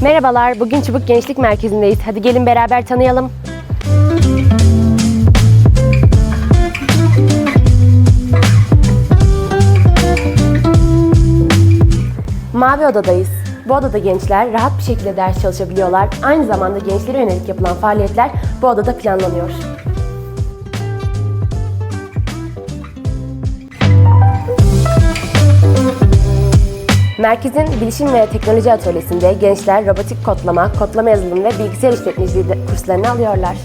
Merhabalar, bugün Çubuk Gençlik Merkezi'ndeyiz. Hadi gelin beraber tanıyalım. Mavi Oda'dayız. Bu odada gençler rahat bir şekilde ders çalışabiliyorlar. Aynı zamanda gençlere yönelik yapılan faaliyetler bu odada planlanıyor. Merkezin Bilişim ve Teknoloji Atölyesi'nde gençler robotik kodlama, kodlama yazılım ve bilgisayar işletmeciliği kurslarını alıyorlar.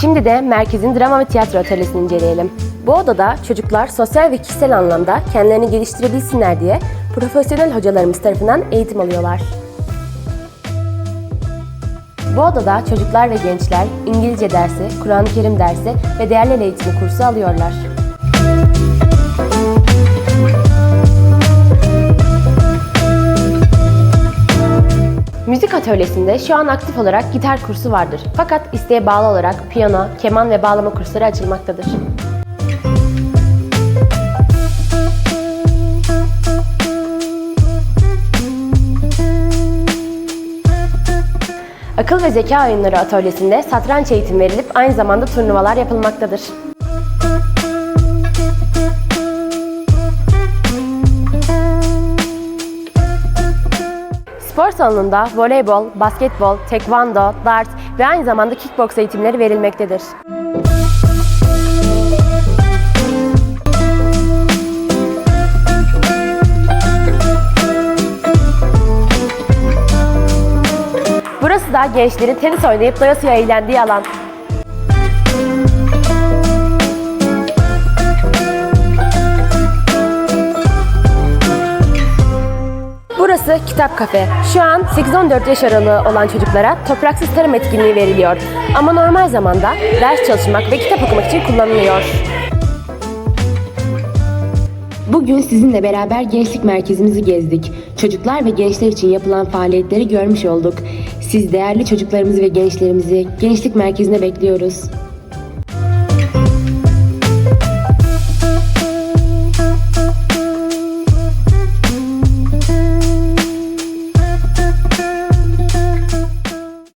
Şimdi de merkezin drama ve tiyatro atölyesini inceleyelim. Bu odada çocuklar sosyal ve kişisel anlamda kendilerini geliştirebilsinler diye profesyonel hocalarımız tarafından eğitim alıyorlar. Bu odada çocuklar ve gençler İngilizce dersi, Kur'an-ı Kerim dersi ve değerli el eğitimi kursu alıyorlar. Müzik atölyesinde şu an aktif olarak gitar kursu vardır. Fakat isteğe bağlı olarak piyano, keman ve bağlama kursları açılmaktadır. Akıl ve zeka oyunları atölyesinde satranç eğitim verilip aynı zamanda turnuvalar yapılmaktadır. Spor salonunda voleybol, basketbol, tekvando, dart ve aynı zamanda kickboks eğitimleri verilmektedir. Burası da gençlerin tenis oynayıp doyasıya eğlendiği alan. Burası Kitap Kafe. Şu an 8-14 yaş aralığı olan çocuklara topraksız tarım etkinliği veriliyor. Ama normal zamanda ders çalışmak ve kitap okumak için kullanılıyor. Bugün sizinle beraber gençlik merkezimizi gezdik. Çocuklar ve gençler için yapılan faaliyetleri görmüş olduk. Siz değerli çocuklarımızı ve gençlerimizi gençlik merkezine bekliyoruz.